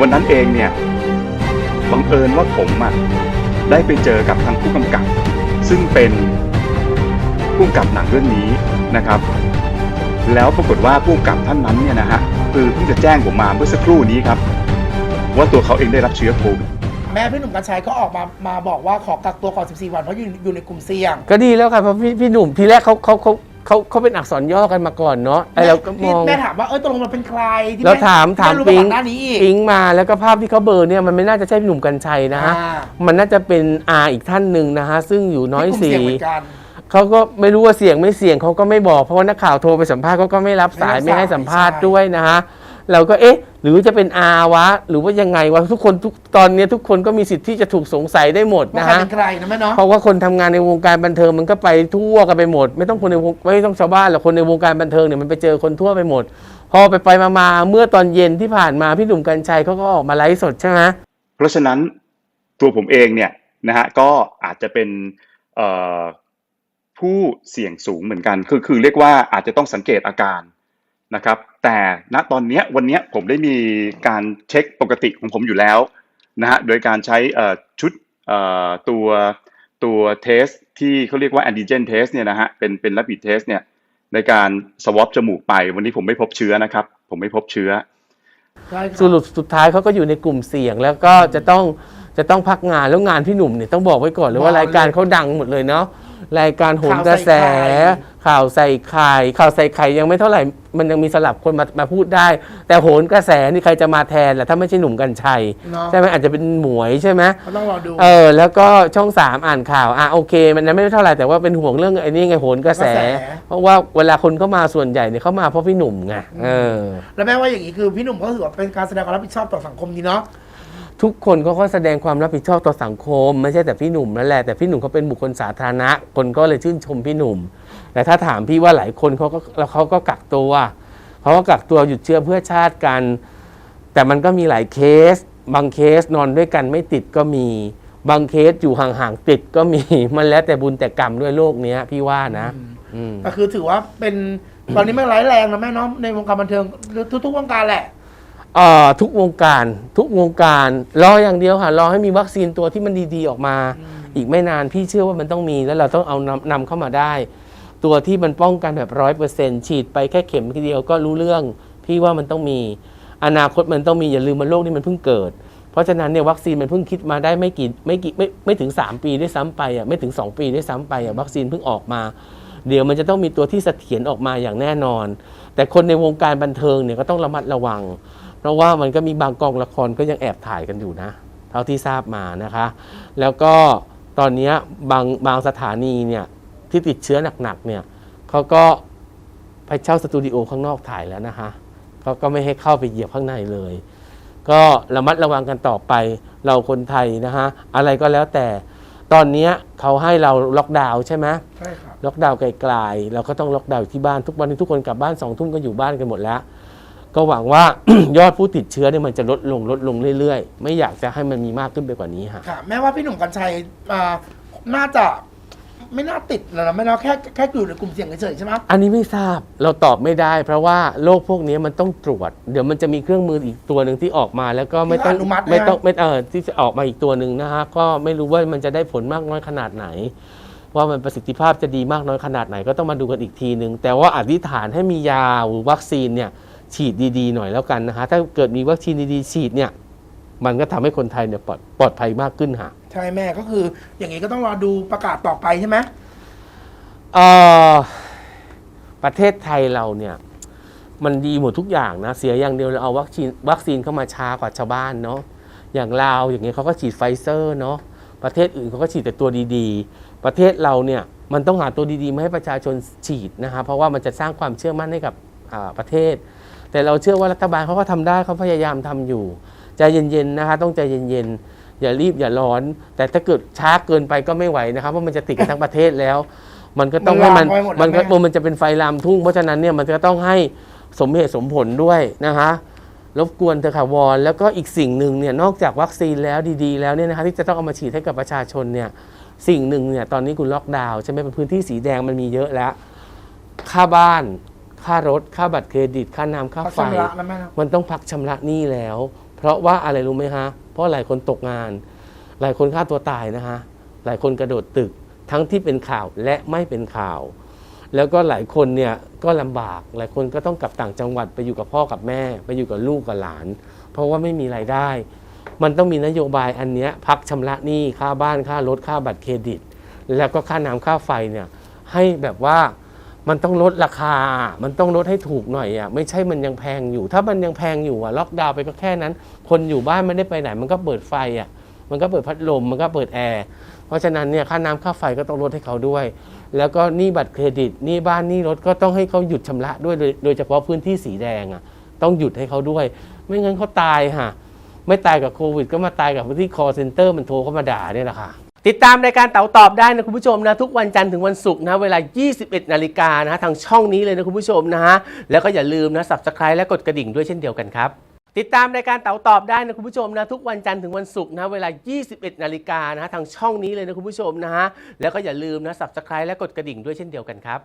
วันนั้นเองเนี่ยบังเอิญว่าผมอะได้ไปเจอกับทางผู้กำกับ ซึ่งเป็นผู้กำกับหนังเรื่องนี้นะครับ แล้วปรากฏว่าผู้กำกับท่านนั้นเนี่ยนะฮะคือเพิ่งจะแจ้งผมมาเมื่อสักครู่นี้ครับ ว่าตัวเขาเองได้รับเชื้อโควิดแม่พี่หนุ่มกัญชัยก็ออกมามาบอกว่าขอกักตัวก่อน 14 วันเพราะอยู่อยู่ในกลุ่มเสี่ยง ก็ดีแล้วครับเพราะพี่พี่หนุ่มทีแรกเขาเขาเขา เขาเขาเป็นอักษรย่อกันมาก่อนเนาะไอเราก็มพี่อง แม่ถามว่าเออตกลงมันเป็นใครที่เราแถามถามไรู้ปิงก่อนหน้านี้อีก ปิงมาแล้วก็ภาพที่เขาเบลอร์เนี่ยมันไม่น่าจะใช่พี่หนุ่มกัญชัยนะฮะอ่า มันน่าจะเป็นอาอีกท่านหนึ่งนะฮะซึ่งอยู่น้อยที่กลุ่มสีเสี่ยงเหมือนกัน เขาก็ไม่รู้ว่าเสี่ยงไม่เสี่ยงเขาก็ไม่บอกเพราะว่านักข่าวโทรไปสัมภาษณ์เขาก็ไม่รับสายไม่รับสายไม่ให้สัมภาษณ์ใช่ ด้วยนะฮะ เราก็เอ๊ะ หรือจะเป็นอาวะ หรือว่ายังไงวะทุกคนทุกตอนเนี้ยทุกคนก็มีสิทธิ์ที่จะถูกสงสัยได้หมดว่านะใครฮะเป็นใครนะแม่เนาะ เพราะว่าคนทำงานในวงการบันเทิงมันก็ไปทั่วกันไปหมด ไม่ต้องคนในวงไม่ต้องชาวบ้านหรอกคนในวงการบันเทิงเนี่ยมันไปเจอคนทั่วไปหมด พอไปไปมามาเมื่อตอนเย็นที่ผ่านมาพี่หนุ่มกัญชัยเขาก็ออกมาไลฟ์สดใช่ไหม เพราะฉะนั้นตัวผมเองเนี่ยนะฮะก็อาจจะเป็นเอ่อผู้เสี่ยงสูงเหมือนกัน คือคือเรียกว่าอาจจะต้องสังเกตอาการ นะครับ แต่ณตอนเนี้ยวันเนี้ยผมได้มีการเช็คปกติของผมอยู่แล้วนะฮะโดยการใช้เอ่อชุดเอ่อตัวตัวเทสที่เขาเรียกว่าแอนติเจนเทสเนี่ยนะฮะเป็นเป็น rapid test เนี่ยในการสวอปจมูกไป วันนี้ผมไม่พบเชื้อนะครับ ผมไม่พบเชื้อใช่ครับสรุปสุดท้ายเขาก็อยู่ในกลุ่มเสี่ยงแล้วก็จะต้องจะต้องพักงานแล้วงานพี่หนุ่มเนี่ยต้องบอกไว้ก่อนเลยว่าบอกเลยรายการเขาดังหมดเลยเนาะรายการโหนข่าวกระแสใส่ไข่ข่าวใส่ไข่ข่าวใส่ไข่ยังไม่เท่าไหร่ มันยังมีสลับคนมามาพูดได้ แต่โหนกระแสนี่ใครจะมาแทนล่ะถ้าไม่ใช่หนุ่มกัญชัย เนาะใช่ไหมอาจจะเป็นหมวยใช่ไหมก็ต้องรอดูเออ แล้วก็ช่องสามอ่านข่าวอะโอเค มันยังไม่เท่าไหร่แต่ว่าเป็นห่วงเรื่องไอ้นี่ไงโหนกระแสกระแสเพราะว่าเวลาคนเข้ามาส่วนใหญ่เนี่ยเข้ามาเพราะพี่หนุ่มไงเออ แล้วแม่ว่าอย่างนี้คือพี่หนุ่มก็ถือว่าเป็นการแสดงความรับผิดชอบต่อสังคมดีเนาะ ทุกคนเขาก็แสดงความรับผิดชอบต่อสังคม ไม่ใช่แต่พี่หนุ่มนั่นแหละแต่พี่หนุ่มเขาเป็นบุคคลสาธารณะ คนก็เลยชื่นชมพี่หนุ่ม แต่ถ้าถามพี่ว่าหลายคนเขาก็แล้วเขาก็กักตัวเขาก็กักตัวหยุดเชื้อเพื่อชาติกัน แต่มันก็มีหลายเคส บางเคสนอนด้วยกันไม่ติดก็มี บางเคสอยู่ห่างๆติดก็มีมันแล้วแต่บุญแต่กรรมด้วยโลกเนี้ย พี่ว่านะอืมก็คือถือว่าเป็นตอนนี้ไม่ร้ายแรงนะแม่เนาะในวงการบันเทิงหรือทุกๆวงการแหละเอ่อ ทุกวงการ ทุกวงการ รออย่างเดียวค่ะรอให้มีวัคซีนตัวที่มันดีๆออกมา อีกไม่นานพี่เชื่อว่ามันต้องมีแล้วเราต้องเอานำนำเข้ามาได้ ตัวที่มันป้องกันแบบร้อยเปอร์เซ็นฉีดไปแค่เข็มเดียวก็รู้เรื่อง พี่ว่ามันต้องมี อนาคตมันต้องมีอย่าลืมมันโลกนี้มันเพิ่งเกิด เพราะฉะนั้นเนี่ยวัคซีนมันเพิ่งคิดมาได้ไม่กี่ไม่กี่ไม่ไม่ถึง 3 ปีด้วยซ้ำไปอะไม่ถึง 2 ปีด้วยซ้ำไปอะวัคซีนเพิ่งออกมา เดี๋ยวมันจะต้องมีตัวที่เสถียรออกมาอย่างแน่นอน แต่คนในวงการบันเทิงเนี่ยก็ต้องระมัดระวัง เพราะว่ามันก็มีบางกองละครก็ยังแอบถ่ายกันอยู่นะ เท่าที่ทราบมานะคะ แล้วก็ตอนเนี้ยบางบางสถานีเนี่ยที่ติดเชื้อหนักๆเนี่ยเขาก็ไปเช่าสตูดิโอข้างนอกถ่ายแล้วนะคะเขาก็ไม่ให้เข้าไปเหยียบข้างในเลย ก็ระมัดระวังกันต่อไปเราคนไทยนะฮะอะไรก็แล้วแต่ ตอนเนี้ยเขาให้เราล็อกดาวน์ใช่ไหมใช่ครับล็อกดาวน์ไกลๆเราก็ต้องล็อกดาวน์อยู่ที่บ้านทุกวันนี้ทุกคนกลับบ้านสองทุ่มก็อยู่บ้านกันหมดแล้ว ก็หวังว่ายอดผู้ติดเชื้อเนี่ยมันจะลดลงลดลงเรื่อยๆ ไม่อยากจะให้มันมีมากขึ้นไปกว่านี้ฮะค่ะ แม่ว่าพี่หนุ่มกัญชัยอ่าน่าจะไม่น่าติดหรอกนะไม่เนาะแค่แค่อยู่ในกลุ่มเสี่ยงเฉยๆใช่ไหม อันนี้ไม่ทราบเราตอบไม่ได้ เพราะว่าโรคพวกนี้มันต้องตรวจ เดี๋ยวมันจะมีเครื่องมืออีกตัวหนึ่งที่ออกมา แล้วก็ไม่ต้องที่อนุมัตินะไม่ต้องไม่เออที่จะออกมาอีกตัวหนึ่งนะฮะก็ไม่รู้ว่ามันจะได้ผลมากน้อยขนาดไหน ว่ามันประสิทธิภาพจะดีมากน้อยขนาดไหนก็ต้องมาดูกันอีกทีหนึ่งแต่ว่าอธิษฐานให้มียาหรือวัคซีนเนี่ย ฉีดดีๆหน่อยแล้วกันนะฮะถ้าเกิดมีวัคซีนดีๆฉีดเนี่ยมันก็ทำให้คนไทยเนี่ยปลอดปลอดภัยมากขึ้นฮะใช่แม่ก็คือ อย่างนี้ก็ต้องรอดูประกาศต่อไปใช่ไหมเอ่อประเทศไทยเราเนี่ย มันดีหมดทุกอย่างนะ เสียอย่างเดียวเราเอาวัคซีนวัคซีนเข้ามาช้ากว่าชาวบ้านเนาะอย่างลาวอย่างเงี้ยเขาก็ฉีดไฟเซอร์เนาะประเทศอื่นเขาก็ฉีดแต่ตัวดีๆ ประเทศเราเนี่ยมันต้องหาตัวดีๆมาให้ประชาชนฉีดนะคะเพราะว่ามันจะสร้างความเชื่อมั่นให้กับอ่าประเทศ แต่เราเชื่อว่ารัฐบาลเขาก็ทำได้เขาพยายามทำอยู่ใจเย็นๆนะคะ ต้องใจเย็นๆอย่ารีบอย่าร้อน แต่ถ้าเกิดช้าเกินไปก็ไม่ไหวนะครับเพราะมันจะติดกันทั้งประเทศแล้ว มันก็ต้องให้มันมันลามไปหมดแล้วมันก็แม่มันจะเป็นไฟลามทุ่งเพราะฉะนั้นเนี่ยมันจะต้องให้สมเหตุสมผลด้วยนะคะรบกวนเถอะค่ะวอนแล้วก็อีกสิ่งหนึ่งเนี่ยนอกจากวัคซีนแล้วดีๆ แล้วเนี่ยนะคะที่จะต้องเอามาฉีดให้กับประชาชนเนี่ยสิ่งหนึ่งเนี่ยตอนนี้คุณล็อกดาวน์ใช่ไหมเป็นพื้นที่สีแดงมันมีเยอะแล้ว ค่าบ้าน ค่ารถ ค่าบัตรเครดิต ค่าน้ำค่าพักไฟชำระนะแม่นะ มันต้องพักชำระหนี้แล้ว เพราะว่าอะไรรู้ไหมฮะ เพราะหลายคนตกงาน หลายคนฆ่าตัวตายนะฮะ หลายคนกระโดดตึก ทั้งที่เป็นข่าวและไม่เป็นข่าว แล้วก็หลายคนเนี่ยก็ลำบาก หลายคนก็ต้องกลับต่างจังหวัดไปอยู่กับพ่อกับแม่ ไปอยู่กับลูกกับหลาน เพราะว่าไม่มีรายได้ มันต้องมีนโยบายอันเนี้ยพักชำระหนี้ค่าบ้านค่ารถค่าบัตรเครดิต แล้วก็ค่าน้ำค่าไฟเนี่ยให้แบบว่า มันต้องลดราคา มันต้องลดให้ถูกหน่อยอะ ไม่ใช่มันยังแพงอยู่ ถ้ามันยังแพงอยู่อะ ล็อกดาวน์ไปก็แค่นั้น คนอยู่บ้านไม่ได้ไปไหน มันก็เปิดไฟอะ มันก็เปิดพัดลม มันก็เปิดแอร์ เพราะฉะนั้นเนี่ยค่าน้ำค่าไฟก็ต้องลดให้เขาด้วย แล้วก็หนี้บัตรเครดิตหนี้บ้านหนี้รถก็ต้องให้เขาหยุดชำระด้วย โดยเฉพาะพื้นที่สีแดงอะ ต้องหยุดให้เขาด้วย ไม่งั้นเขาตายค่ะ ไม่ตายกับโควิด ก็มาตายกับที่ call center มันโทรเข้ามาด่าเนี่ยแหละค่ะ ติดตามรายการเต๋าตอบได้นะคุณผู้ชมนะทุกวันจันทร์ถึงวันศุกร์นะเวลา 21 นาฬิกานะทางช่องนี้เลยนะคุณผู้ชมนะฮะแล้วก็อย่าลืมนะ subscribe และกดกระดิ่งด้วยเช่นเดียวกันครับ ติดตามรายการเต๋าตอบได้นะคุณผู้ชมนะทุกวันจันทร์ถึงวันศุกร์นะเวลา 21 นาฬิกานะทางช่องนี้เลยนะคุณผู้ชมนะฮะแล้วก็อย่าลืมนะ subscribe และกดกระดิ่งด้วยเช่นเดียวกันครับ